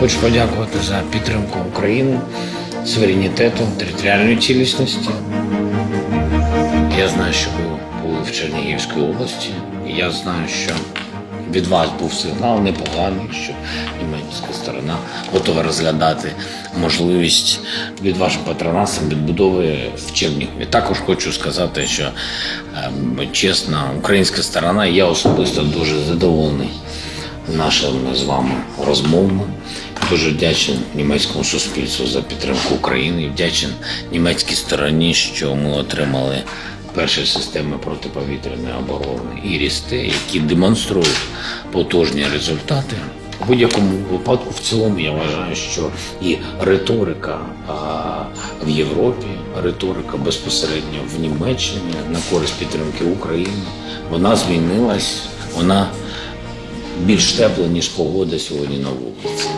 Хочу подякувати за підтримку України, суверенітету, територіальної цілісності. Я знаю, що ви були в Чернігівській області. і Я знаю, що від вас був сигнал непоганий, що німецька сторона готова розглядати можливість від вашим патронатом відбудови в Чернігові. Також хочу сказати, що ем, чесно, українська сторона, я особисто дуже задоволений нашими з вами розмовами. Дуже вдячний німецькому суспільству за підтримку України. і Вдячний німецькій стороні, що ми отримали перші системи протиповітряної оборони і рісти, які демонструють потужні результати. У будь-якому випадку, в цілому, я вважаю, що і риторика а, в Європі, риторика безпосередньо в Німеччині на користь підтримки України, вона змінилась, вона більш тепла, ніж погода сьогодні на вулиці.